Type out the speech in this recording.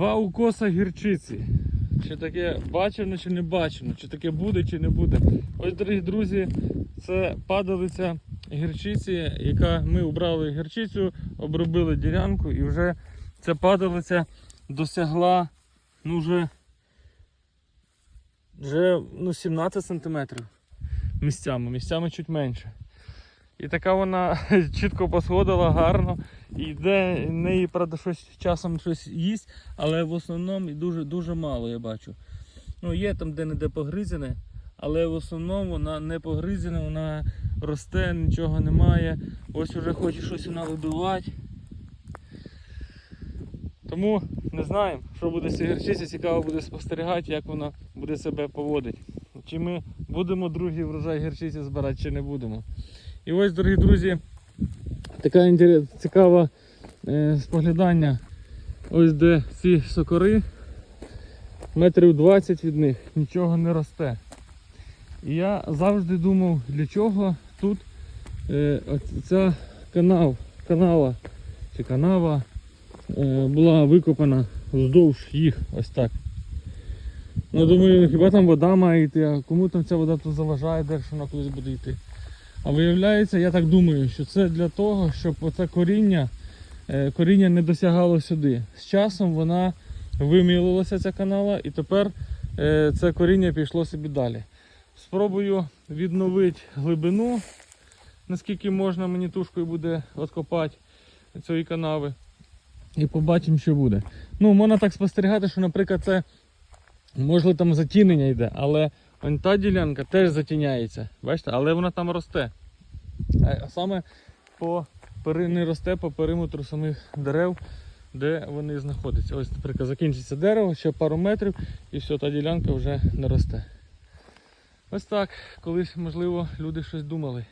Два укоса гірчиці. Чи таке бачено, чи не бачено, чи таке буде, чи не буде. Ось, дорогі друзі, це падалиця гірчиці, яка ми обрали гірчицю, обробили ділянку і вже ця падалиця досягла ну вже, вже ну, 17 сантиметрів місцями, місцями чуть менше. І така вона чітко посходила гарно. Йде в неї, правда, щось часом щось їсть, але в основному дуже дуже мало я бачу. Ну, є там де-не-де погризене, але в основному вона не погризена, вона росте, нічого немає. Ось уже хоче щось вона вибивати. Тому не знаємо, що буде з цією цікаво буде спостерігати, як вона буде себе поводити. Чи ми будемо другий врожай гірчиці збирати, чи не будемо. І ось, дорогі друзі, така інтерес- цікава е, споглядання. Ось де ці сокори, метрів 20 від них, нічого не росте. І я завжди думав, для чого тут е, ця канав, канава чи канава е, була викопана вздовж їх ось так. Ну думаю, хіба там вода має йти, а кому там ця вода тут заважає, де ж вона колись буде йти. А виявляється, я так думаю, що це для того, щоб оце коріння, е, коріння не досягало сюди. З часом вона вимілилася ця канала і тепер е, це коріння пішло собі далі. Спробую відновити глибину, наскільки можна мені тушкою буде откопати цієї канави. І побачимо, що буде. Ну, можна так спостерігати, що, наприклад, це можливо там затінення йде, але Вон та ділянка теж затіняється, бачите, але вона там росте. А саме по не росте по периметру самих дерев, де вони знаходяться. Ось, наприклад, закінчиться дерево, ще пару метрів і все, та ділянка вже не росте. Ось так, колись, можливо, люди щось думали.